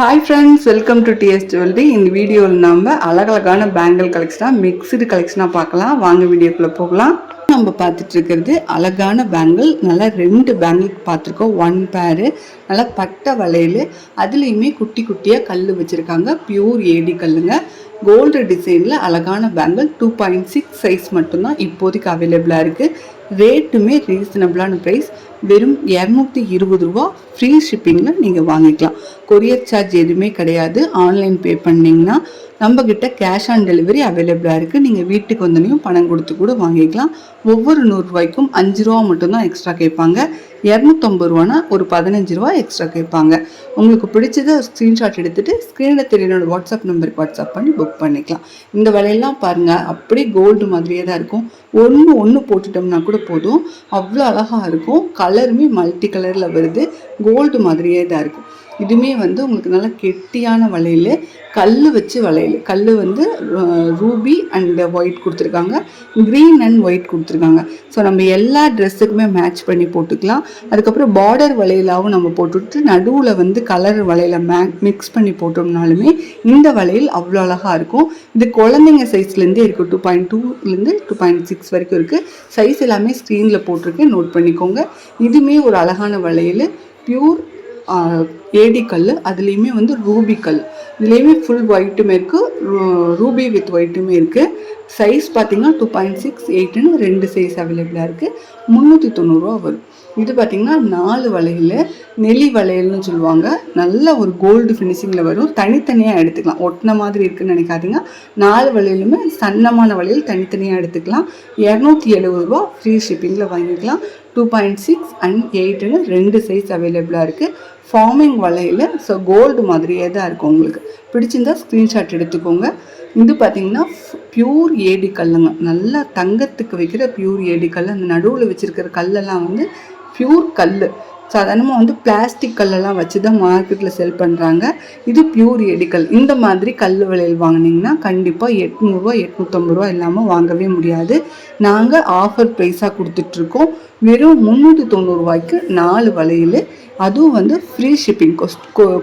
Hi friends welcome to DS jewellery இந்த வீடியோவில் நம்ம அழகழகான பேங்கிள் கலெக்ஷனாக மிக்ஸ்டு கலெக்ஷனாக பார்க்கலாம். வாங்க வீடியோக்குள்ளே போகலாம். நம்ம பார்த்துட்டு இருக்கிறது அழகான பேங்கிள் நல்லா ரெண்டு பேங்கிள் பார்த்துருக்கோம். ஒன் பேரு நல்லா பட்டை வளையல். அதுலேயுமே குட்டி குட்டியாக கல் வச்சுருக்காங்க. பியூர் ஏடி கல்லுங்க. கோல்டு டிசைனில் அழகான bangle two point six size மட்டும்தான் இப்போதைக்கு அவைலபிளாக இருக்குது ரேட்டுமே ரீசனபிளான ப்ரைஸ் வெறும் இரநூத்தி இருபது ரூபா ஃப்ரீ ஷிப்பிங்கில் நீங்கள் வாங்கிக்கலாம். கொரியர் சார்ஜ் எதுவுமே கிடையாது. ஆன்லைன் பே பண்ணிங்கன்னா நம்மக்கிட்ட கேஷ் ஆன் டெலிவரி அவைலபிளாக இருக்குது நீங்கள் வீட்டுக்கு வந்தனையும் பணம் கொடுத்து கூட வாங்கிக்கலாம். ஒவ்வொரு நூறுரூவாய்க்கும் அஞ்சு ரூபா மட்டும்தான் எக்ஸ்ட்ரா கேட்பாங்க. இரநூத்தம்பது ரூபானா ஒரு பதினஞ்சு ரூபா எக்ஸ்ட்ரா கேட்பாங்க. உங்களுக்கு பிடிச்சத ஸ்க்ரீன்ஷாட் எடுத்துகிட்டு ஸ்க்ரீனில் தெரியனோட வாட்ஸ்அப் நம்பருக்கு வாட்ஸ்அப் பண்ணி புக் பண்ணிக்கலாம். இந்த விலையெல்லாம் பாருங்கள் அப்படியே கோல்டு மாதிரியே தான் இருக்கும். ஒன்று ஒன்று போட்டுட்டோம்னா கூட போதும். அவ்வளோ அழகாக இருக்கும். கலருமே மல்டி கலரில் வருது. கோல்டு மாதிரியே தான் இருக்கும். இதுவுமே வந்து உங்களுக்கு நல்ல கெட்டியான வளையல் கல் வச்சு வளையல். கல் வந்து ரூபி அண்ட் ஒயிட் கொடுத்துருக்காங்க. க்ரீன் அண்ட் ஒயிட் கொடுத்துருக்காங்க. ஸோ நம்ம எல்லா ட்ரெஸ்ஸுக்குமே மேட்ச் பண்ணி போட்டுக்கலாம். அதுக்கப்புறம் பார்டர் வளையலாகவும் நம்ம போட்டுவிட்டு நடுவில் வந்து கலர் வளையல மே மிக்ஸ் பண்ணி போட்டோம்னாலுமே இந்த வளையல் அவ்வளோ அழகாக இருக்கும். இது குழந்தைங்க சைஸ்லேருந்தே இருக்குது டூ பாயிண்ட் டூலேருந்து டூ பாயிண்ட் சிக்ஸ் வரைக்கும் இருக்குது சைஸ் எல்லாமே ஸ்க்ரீனில் போட்டிருக்கேன். நோட் பண்ணிக்கோங்க. இதுவுமே ஒரு அழகான வளையல். பியூர் ஏடி கல் அதுலேயுமே வந்து ரூபி கல். இதுலேயுமே ஃபுல் ஒயிட்டுமே இருக்குது ரூபி வித் ஒயிட்டுமே இருக்குது சைஸ் பார்த்தீங்கன்னா டூ பாயிண்ட் சிக்ஸ் எயிட்டுன்னு ரெண்டு சைஸ் அவைலபிளாக இருக்குது முந்நூற்றி தொண்ணூறுரூவா வரும். இது பார்த்திங்கன்னா நாலு வளையல் நெலி வளையல்னு சொல்லுவாங்க. நல்ல ஒரு கோல்டு ஃபினிஷிங்கில் வரும். தனித்தனியாக எடுத்துக்கலாம். ஒட்டின மாதிரி இருக்குன்னு நினைக்காதீங்க. நாலு வளையலுமே சன்னமான வளையல் தனித்தனியாக எடுத்துக்கலாம். இரநூத்தி எழுபது ரூபா ஃப்ரீ ஷிப்பிங்கில் வாங்கிக்கலாம். டூ பாயிண்ட் சிக்ஸ் அண்ட் எயிட்டுன்னு ரெண்டு சைஸ் அவைலபிளாக இருக்குது ஃபார்மிங் வலையில் ஸோ கோல்டு மாதிரியே தான் இருக்கும் உங்களுக்கு. பிடிச்சிருந்தா ஸ்க்ரீன்ஷாட் எடுத்துக்கோங்க. இது பார்த்தீங்கன்னா பியூர் ஏடி கல்லுங்க. நல்லா தங்கத்துக்கு வைக்கிற பியூர் ஏடி கல் அந்த நடுவில் வச்சுருக்கிற கல்லெல்லாம் வந்து பியூர் கல் சாதாரணமாக வந்து பிளாஸ்டிக் கல்லெல்லாம் வச்சு தான் மார்க்கெட்டில் செல் பண்ணுறாங்க இது பியூர் எடிக்கல் இந்த மாதிரி கல் விலையில் வாங்கினீங்கன்னா கண்டிப்பாக எட்நூறுரூவா எட்நூற்றம்பது ரூபா இல்லாமல் வாங்கவே முடியாது. நாங்கள் ஆஃபர் ப்ரைஸாக கொடுத்துட்ருக்கோம். வெறும் முந்நூற்றி தொண்ணூறுரூவாய்க்கு நாலு வலையில். அதுவும் வந்து ஃப்ரீ ஷிப்பிங்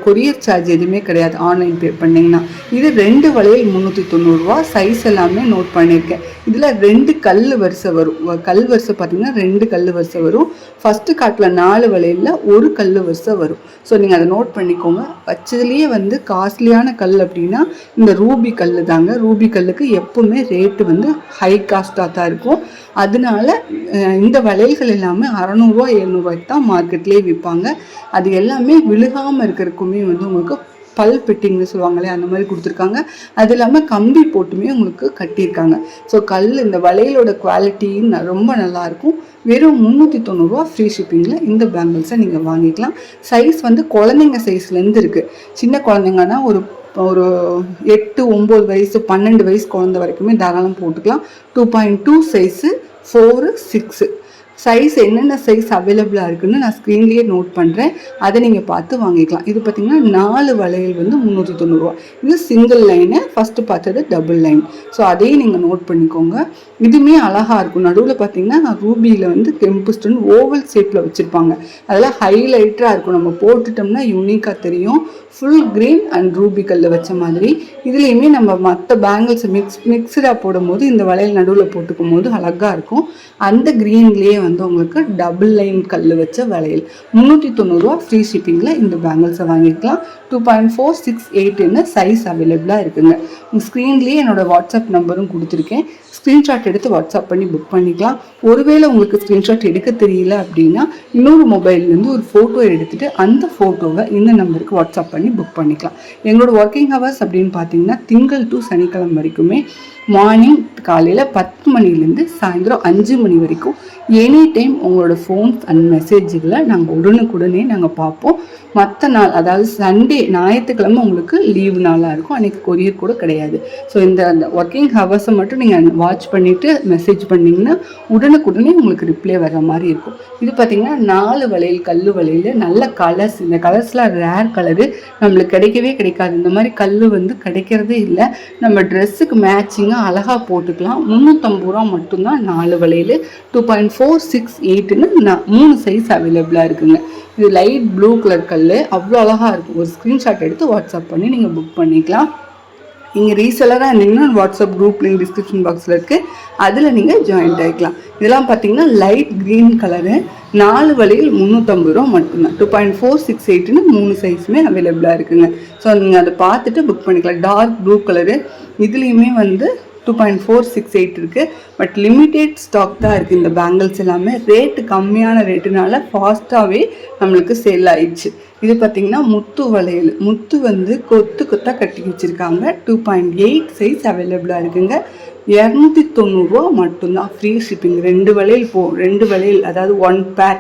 கொரியர் சார்ஜ் எதுவுமே கிடையாது. ஆன்லைன் பே பண்ணிங்கன்னா. இது ரெண்டு வளையல் முந்நூற்றி தொண்ணூறுரூவா சைஸ் எல்லாமே நோட் பண்ணியிருக்கேன். இதில் ரெண்டு கல் வரிசை வரும். கல் வரிசை பார்த்திங்கன்னா ரெண்டு கல் வரிசை வரும். ஃபஸ்ட்டு காட்டில் நாலு வளையலில் ஒரு கல் வரிசை வரும். ஸோ நீங்கள் அதை நோட் பண்ணிக்கோங்க. வச்சதுலேயே வந்து காஸ்ட்லியான கல் அப்படின்னா இந்த ரூபி கல் தாங்க. ரூபி கல்லுக்கு எப்பவுமே ரேட்டு வந்து ஹை காஸ்ட்டாக தான் இருக்கும். அதனால இந்த வளையல்கள் எல்லாமே அறநூறுவா எழுநூறுவாய்க்கு தான் மார்க்கெட்லேயே விற்பாங்க அது எல்லாமே விழுகாமல் இருக்கிறதுக்குமே வந்து உங்களுக்கு பல் பிட்டிங்னு சொல்லுவாங்களே அந்த மாதிரி கொடுத்துருக்காங்க. அது இல்லாமல் கம்பி போட்டுமே உங்களுக்கு கட்டியிருக்காங்க. ஸோ கல் இந்த வளையலோட குவாலிட்டி ரொம்ப நல்லாயிருக்கும். வெறும் முந்நூற்றி தொண்ணூறுரூவா ஃப்ரீ ஷிப்பிங்கில் இந்த பேங்கிள்ஸை நீங்கள் வாங்கிக்கலாம். சைஸ் வந்து குழந்தைங்க சைஸ்லேருந்து இருக்குது சின்ன குழந்தைங்கன்னா ஒரு ஒரு எட்டு ஒம்பது வயசு பன்னெண்டு வயசு குழந்த வரைக்குமே தாராளம் போட்டுக்கலாம். Two point two size four six size என்னென்ன சைஸ் அவைலபிளாக இருக்குன்னு நான் ஸ்க்ரீன்லேயே நோட் பண்ணுறேன் அதை நீங்கள் பார்த்து வாங்கிக்கலாம். இது பார்த்திங்கன்னா நாலு வளையல் வந்து முந்நூற்றி தொண்ணூறுரூவா இது சிங்கிள் லைனு ஃபஸ்ட்டு பார்த்தது டபுள் லைன் ஸோ அதையும் நீங்கள் நோட் பண்ணிக்கோங்க. இதுவுமே அழகாக இருக்கும். நடுவில் பார்த்தீங்கன்னா ரூபியில் வந்து கெம்பு ஸ்டோன் ஓவல் ஷேப்பில் வச்சுருப்பாங்க. அதெல்லாம் ஹைலைட்டராக இருக்கும். நம்ம போட்டுட்டோம்னா யூனிக்காக தெரியும். ஃபுல் க்ரீன் அண்ட் ரூபி கல்ல வச்ச மாதிரி. இதுலேயுமே நம்ம மற்ற பேங்கிள்ஸை மிக்ஸ் மிக்சடாக போடும்போது இந்த வளையல் நடுவில் போட்டுக்கும் போது அழகாக இருக்கும். அந்த க்ரீன்லேயே வந்து உங்களுக்கு டபுள் லைன் கல் வச்ச வளையல் முந்நூற்றி தொண்ணூறுரூவா ஃப்ரீ ஷிப்பிங்கில் இந்த பேங்கிள்ஸை வாங்கிக்கலாம் டூ பாயிண்ட் ஃபோர் சிக்ஸ் எயிட்னு சைஸ் அவைலபிளாக இருக்குங்க. உங்கள் ஸ்க்ரீன்லேயே என்னோடய வாட்ஸ்அப் நம்பரும் கொடுத்துருக்கேன். ஸ்க்ரீன்ஷாட் எடுத்து வாட்ஸ்அப் பண்ணி புக் பண்ணிக்கலாம். ஒருவேளை உங்களுக்கு ஸ்க்ரீன்ஷாட் எடுக்க தெரியல அப்படின்னா இன்னொரு மொபைல்லேருந்து ஒரு ஃபோட்டோ எடுத்துகிட்டு அந்த ஃபோட்டோவை இந்த நம்பருக்கு வாட்ஸ்அப் பண்ணி புக் பண்ணிக்கலாம். எங்களோட ஒர்க்கிங் ஹவர்ஸ் அப்படின்னு பார்த்தீங்கன்னா திங்கள் டு சனிக்கிழமை வரைக்குமே மார்னிங் காலையில் பத்து மணிலேருந்து சாயந்தரம் அஞ்சு மணி வரைக்கும் எனி டைம் உங்களோட ஃபோன்ஸ் அண்ட் மெசேஜுகளை நாங்கள் உடனுக்குடனே நாங்கள் பார்ப்போம். மற்ற நாள் அதாவது சண்டே ஞாயிற்றுக்கிழமை உங்களுக்கு லீவு நாளாக இருக்கும். அன்றைக்கி கொரியர் கூட கிடையாது. ஸோ இந்த அந்த ஒர்க்கிங் ஹவர்ஸை மட்டும் நீங்கள் வாட்ச் பண்ணிவிட்டு மெசேஜ் பண்ணிங்கன்னா உடனுக்குடனே உங்களுக்கு ரிப்ளை வர மாதிரி இருக்கும். இது பார்த்திங்கன்னா நாலு வளையல் கல் வளையல் நல்ல கலர்ஸ் இந்த கலர்ஸ்லாம் ரேர் கலரு நம்மளுக்கு கிடைக்கவே கிடைக்காது. இந்த மாதிரி கல் வந்து கிடைக்கிறதே இல்லை. நம்ம ட்ரெஸ்ஸுக்கு மேட்சிங்காக அழகாக போட்டுக்கலாம். முந்நூற்றம்பது ரூபா மட்டும்தான் நாலு வளையல். டூ பாயிண்ட் ஃபோர் சிக்ஸ் எயிட்டுன்னு மூணு சைஸ் அவைலபிளாக இருக்குங்க. இது லைட் ப்ளூ கலர் கல் அவ்வளோ அழகாக இருக்கும். ஒரு ஸ்க்ரீன்ஷாட் எடுத்து வாட்ஸ்அப் பண்ணி நீங்கள் புக் பண்ணிக்கலாம். நீங்கள் ரீசெலராக இருந்தீங்கன்னா வாட்ஸ்அப் குரூப் லிங்க் டிஸ்கிரிப்ஷன் பாக்ஸில் இருக்குது அதில் நீங்கள் ஜாயின்ட் ஆகிக்கலாம் இதெல்லாம் பார்த்தீங்கன்னா லைட் க்ரீன் கலரு நாலு வழியில் முந்நூற்றம்பது ரூபா மட்டும்தான். டூ பாயிண்ட் ஃபோர் சிக்ஸ் எயிட்னு மூணு சைஸுமே அவைலபிளாக இருக்குங்க. ஸோ நீங்கள் அதை பார்த்துட்டு புக் பண்ணிக்கலாம். டார்க் ப்ளூ கலரு இதுலேயுமே வந்து two point four six eight இருக்குது பட் லிமிட்டெட் ஸ்டாக் தான் இருக்குது இந்த பேங்கிள்ஸ் எல்லாமே. ரேட்டு கம்மியான ரேட்டுனால ஃபாஸ்ட்டாகவே நம்மளுக்கு சேல் ஆயிடுச்சு. இது பார்த்திங்கன்னா முத்து வளையல். முத்து வந்து கொத்து கொத்தாக கட்டி வச்சுருக்காங்க. டூ பாயிண்ட் எயிட் சைஸ் அவைலபிளாக இருக்குங்க. இரநூத்தி தொண்ணூறுரூவா மட்டும்தான். ஃப்ரீ ஷிப்பிங் ரெண்டு வளையல் போ ரெண்டு வளையல் அதாவது ஒன் பேர்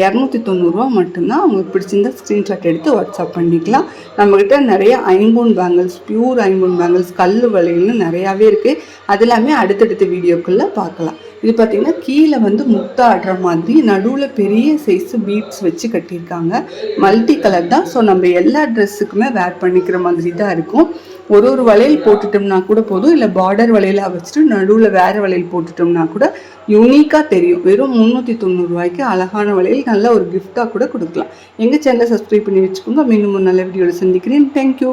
இரநூத்தி தொண்ணூறுரூவா மட்டும்தான் அவங்களுக்கு பிடிச்சிருந்தா ஸ்க்ரீன்ஷாட் எடுத்து வாட்ஸ்அப் பண்ணிக்கலாம். நம்மக்கிட்ட நிறைய ஐம்பூன் பேங்கிள்ஸ் பியூர் ஐம்பூன் பேங்கிள்ஸ் கல் வலைகள்னு நிறையாவே இருக்குது அது எல்லாமே அடுத்தடுத்த வீடியோக்குள்ளே பார்க்கலாம். இது பார்த்திங்கன்னா கீழே வந்து முத்தாடுற மாதிரி நடுவில் பெரிய சைஸு பீட்ஸ் வச்சு கட்டியிருக்காங்க. மல்டி கலர் தான். ஸோ நம்ம எல்லா ட்ரெஸ்ஸுக்குமே வேர் பண்ணிக்கிற மாதிரி தான் இருக்கும். ஒரு ஒரு வளையல் போட்டுட்டோம்னா கூட போதும். இல்லை பார்டர் வளையலாக வச்சுட்டு நடுவில் வேறு வளையல் போட்டுட்டோம்னா கூட யூனிக்காக தெரியும். வெறும் முந்நூற்றி தொண்ணூறுரூவாய்க்கு அழகான வளையல் நல்ல ஒரு கிஃப்டாக கூட கொடுக்கலாம். எங்கள் சேனலை சப்ஸ்கிரைப் பண்ணி வச்சுக்கோங்க. மீண்டும் ஒரு நல்ல வீடியோவில் சந்திக்கிறேன். தேங்க்யூ